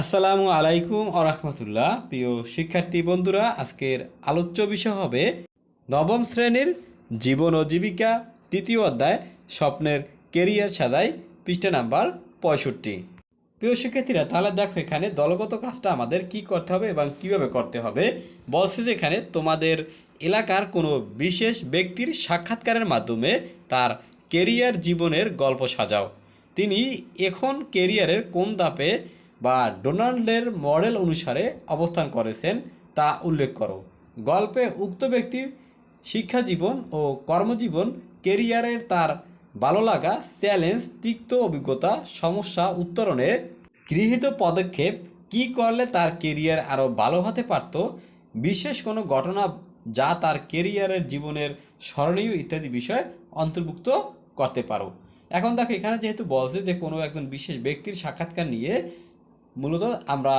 আসসালামু আলাইকুম আরহামতুল্লাহ প্রিয় শিক্ষার্থী বন্ধুরা, আজকের আলোচ্য বিষয় হবে নবম শ্রেণির জীবন ও জীবিকা তৃতীয় অধ্যায়, স্বপ্নের কেরিয়ার সাজাই, পৃষ্ঠা নাম্বার পঁয়ষট্টি। প্রিয় শিক্ষার্থীরা, তাহলে দেখো এখানে দলগত কাজটা আমাদের কি করতে হবে এবং কীভাবে করতে হবে। বলছে যে এখানে তোমাদের এলাকার কোনো বিশেষ ব্যক্তির সাক্ষাৎকারের মাধ্যমে তার কেরিয়ার জীবনের গল্প সাজাও। তিনি এখন কেরিয়ারের কোন ধাপে বা ডোনাল্ডের মডেল অনুসারে অবস্থান করেছেন তা উল্লেখ করো। গল্পে উক্ত ব্যক্তির শিক্ষা জীবন ও কর্মজীবন, কেরিয়ারের তার ভালো লাগা চ্যালেঞ্জ, তিক্ত অভিজ্ঞতা, সমস্যা উত্তরণের গৃহীত পদক্ষেপ, কি করলে তার কেরিয়ার আরও ভালো হতে পারত, বিশেষ কোনো ঘটনা যা তার কেরিয়ারের জীবনের স্মরণীয় ইত্যাদি বিষয় অন্তর্ভুক্ত করতে পারো। এখন দেখো, এখানে যেহেতু বলছে যে কোনো একজন বিশেষ ব্যক্তির সাক্ষাৎকার নিয়ে মূলত আমরা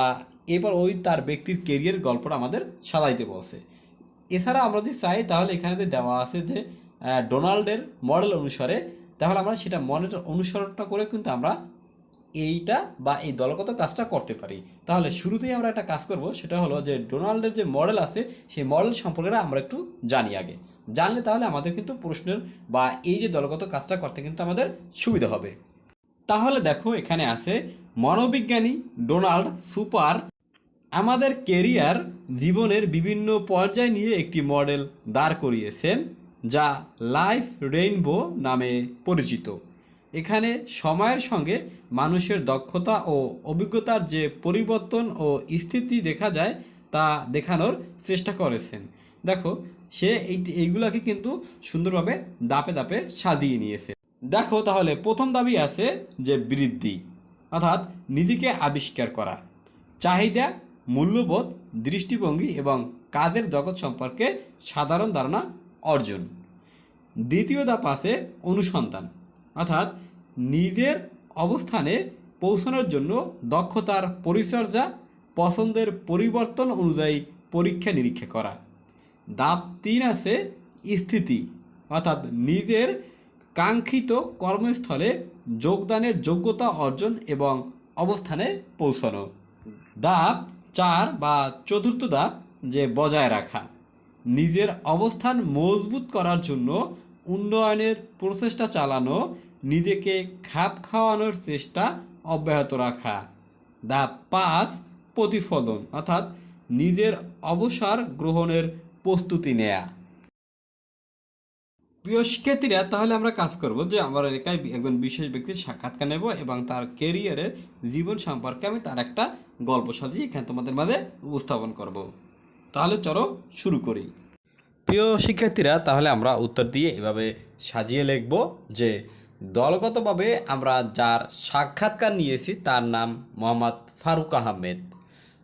এবার ওই তার ব্যক্তির কেরিয়ার গল্পটা আমাদের সাজাইতে বলছে। এছাড়া আমরা যদি চাই, তাহলে এখানে দেওয়া আছে যে ডোনাল্ডের মডেল অনুসারে, তাহলে আমরা সেটা মডেল অনুসরণটা করে কিন্তু আমরা এইটা বা এই দলগত কাজটা করতে পারি। তাহলে শুরুতেই আমরা একটা কাজ করব, সেটা হলো যে ডোনাল্ডের যে মডেল আছে, সেই মডেল সম্পর্কে আমরা একটু জানি আগে। জানলে তাহলে আমাদের কিন্তু প্রশ্নের বা এই যে দলগত কাজটা করতে কিন্তু আমাদের সুবিধা হবে। তাহলে দেখো, এখানে আছে মনোবিজ্ঞানী ডোনাল্ড সুপার আমাদের কেরিয়ার জীবনের বিভিন্ন পর্যায় নিয়ে একটি মডেল দাঁড় করিয়েছেন, যা লাইফ রেইনবো নামে পরিচিত। এখানে সময়ের সঙ্গে মানুষের দক্ষতা ও অভিজ্ঞতার যে পরিবর্তন ও স্থিতি দেখা যায়, তা দেখানোর চেষ্টা করেছেন। দেখো, সে এই, এইগুলোকে কিন্তু সুন্দরভাবে দাপে দাপে সাজিয়ে নিয়েছে। দেখো তাহলে, প্রথম দাবি আছে যে বৃদ্ধি। অর্থাৎ নিজেকে আবিষ্কার করা। চাহিদা, মূল্যবোধ, দৃষ্টিভঙ্গি এবং কাজের জগৎ সম্পর্কে সাধারণ ধারণা অর্জন। দ্বিতীয় ধাপ আছে অনুসন্ধান। অর্থাৎ নিজের অবস্থানে পৌঁছানোর জন্য দক্ষতার পরিচর্যা, পছন্দের পরিবর্তন অনুযায়ী পরীক্ষা নিরীক্ষা করা। ধাপ তিন আছে স্থিতি। অর্থাৎ নিজের কাঙ্ক্ষিত কর্মস্থলে যোগদানের যোগ্যতা অর্জন এবং অবস্থানে পৌঁছানো। দাপ চার বা চতুর্থ দাপ যে বজায় রাখা। নিজের অবস্থান মজবুত করার জন্য উন্নয়নের প্রচেষ্টা চালানো, নিজেকে খাপ খাওয়ানোর চেষ্টা অব্যাহত রাখা। ধাপ পাঁচ, প্রতিফলন, অর্থাৎ নিজের অবসর গ্রহণের প্রস্তুতি নেয়া। প্রিয় শিক্ষার্থীরা, তাহলে আমরা কাজ করব যে আমার এলাকায় একজন বিশেষ ব্যক্তির সাক্ষাৎকার নেব এবং তার কেরিয়ারের জীবন সম্পর্কে আমি তার একটা গল্প সাজিয়ে এখানে তোমাদের মাঝে উপস্থাপন করব। তাহলে চলো শুরু করি। প্রিয় শিক্ষার্থীরা, তাহলে আমরা উত্তর দিয়ে এভাবে সাজিয়ে লিখব যে দলগতভাবে আমরা যার সাক্ষাৎকার নিয়েছি তার নাম মোহাম্মদ ফারুক আহমেদ।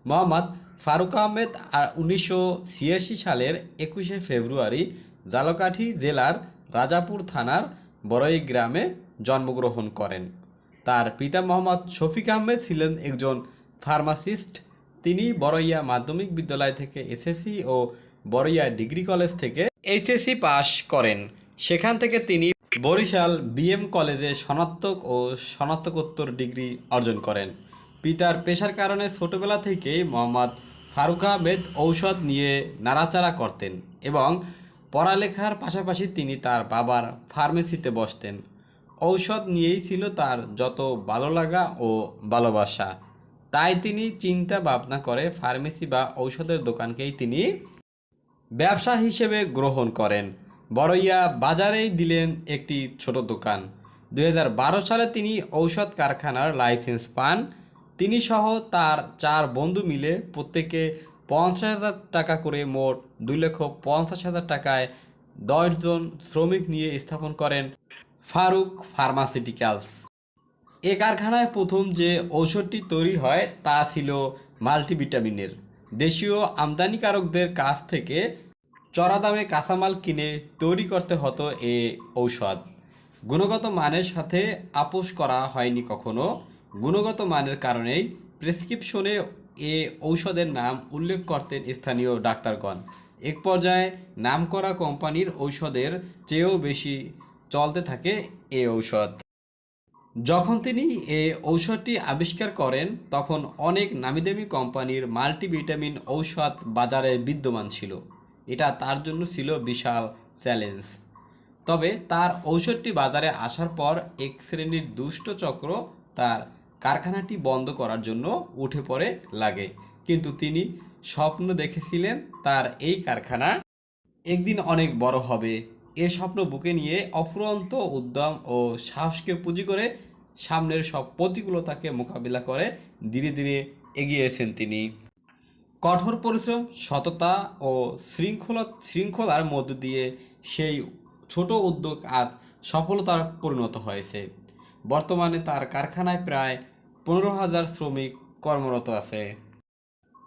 মোহাম্মদ ফারুক আহমেদ আর উনিশশো ছিয়াশি সালের একুশে ফেব্রুয়ারি, জালকাঠি জেলার রাজাপুর থানার বড়ই গ্রামে জন্মগ্রহণ করেন। তার পিতা মোহাম্মদ শফিক আহমেদ ছিলেন একজন ফার্মাসিস্ট। তিনি বড়ইয়া মাধ্যমিক বিদ্যালয় থেকে এসএসসি ও বড়ইয়া ডিগ্রি কলেজ থেকে এইচএসসি পাশ করেন। সেখান থেকে তিনি বরিশাল বিএম কলেজে স্নাতক ও স্নাতকোত্তর ডিগ্রি অর্জন করেন। পিতার পেশার কারণে ছোটবেলা থেকেই মোহাম্মদ ফারুক আহমেদ ঔষধ নিয়ে নাড়াচাড়া করতেন এবং পড়ালেখার পাশাপাশি তিনি তার বাবার ফার্মেসিতে বসতেন। ঔষধ নিয়েই ছিল তার যত ভালো লাগা ও ভালোবাসা। তাই তিনি চিন্তা ভাবনা করে ফার্মেসি বা ঔষধের দোকানকেই তিনি ব্যবসা হিসেবে গ্রহণ করেন। বড়ইয়া বাজারেই দিলেন একটি ছোট দোকান। দু হাজার বারো সালে তিনি ঔষধ কারখানার লাইসেন্স পান। তিনি সহ তার চার বন্ধু মিলে প্রত্যেকে পঞ্চাশ হাজার টাকা করে মোট দুই লক্ষ পঞ্চাশ হাজার টাকায় দশজন শ্রমিক নিয়ে স্থাপন করেন ফারুক ফার্মাসিউটিক্যালস। এ কারখানায় প্রথম যে ঔষধটি তৈরি হয়, তা ছিল মাল্টিভিটামিনের। দেশীয় আমদানিকারকদের কাছ থেকে চড়া দামে কাঁচামাল কিনে তৈরি করতে হতো এ ঔষধ। গুণগত মানের সাথে আপোষ করা হয়নি কখনো। গুণগত মানের কারণেই প্রেসক্রিপশনে এ ঔষধের নাম উল্লেখ করতেন স্থানীয় ডাক্তারগণ। এক পর্যায়ে নামকরা কোম্পানির ঔষধের চেয়েও বেশি চলতে থাকে এ ঔষধ। যখন তিনি এ ঔষধটি আবিষ্কার করেন, তখন অনেক নামিদামি কোম্পানির মাল্টিভিটামিন ঔষধ বাজারে বিদ্যমান ছিল। এটা তার জন্য ছিল বিশাল চ্যালেঞ্জ। তবে তার ঔষধটি বাজারে আসার পর এক শ্রেণির দুষ্ট চক্র তার কারখানাটি বন্ধ করার জন্য উঠে পড়ে লাগে। কিন্তু তিনি স্বপ্ন দেখেছিলেন তার এই কারখানা একদিন অনেক বড় হবে। এ স্বপ্ন বুকে নিয়ে অফুরন্ত উদ্যম ও সাহসকে পুঁজি করে সামনের সব প্রতিকূলতাকে মোকাবিলা করে ধীরে ধীরে এগিয়েছেন তিনি। কঠোর পরিশ্রম, সততা ও শৃঙ্খলা, শৃঙ্খলার মধ্য দিয়ে সেই ছোট উদ্যোগ আজ সফলতার পরিণত হয়েছে। বর্তমানে তার কারখানায় প্রায় পনেরো হাজার শ্রমিক কর্মরত আছে।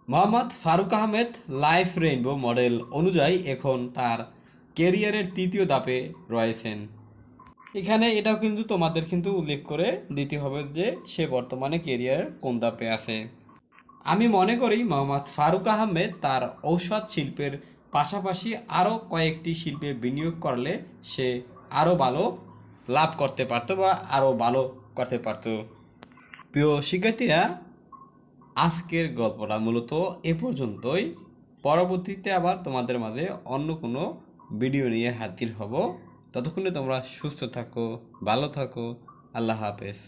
Mohammad Faruk Ahmed life rainbow model অনুযায়ী এখন তার কেরিয়ারের তৃতীয় ধাপে রয়েছেন। এখানে এটাও কিন্তু তোমাদের কিন্তু উল্লেখ করে দিতে হবে যে সে বর্তমানে কেরিয়ার কোন ধাপে আছে। আমি মনে করি মোহাম্মদ ফারুক আহমেদ তার ঔষধ শিল্পের পাশাপাশি আরও কয়েকটি শিল্পে বিনিয়োগ করলে সে আরও ভালো লাভ করতে পারতো বা আরও ভালো করতে পারতো। প্রিয় শিক্ষার্থীরা, আজকের গল্পটা মূলত এ পর্যন্তই। পরবর্তীতে আবার তোমাদের মাঝে অন্য কোনো ভিডিও নিয়ে হাজির হব। ততক্ষণে তোমরা সুস্থ থাকো, ভালো থাকো। আল্লাহ হাফেজ।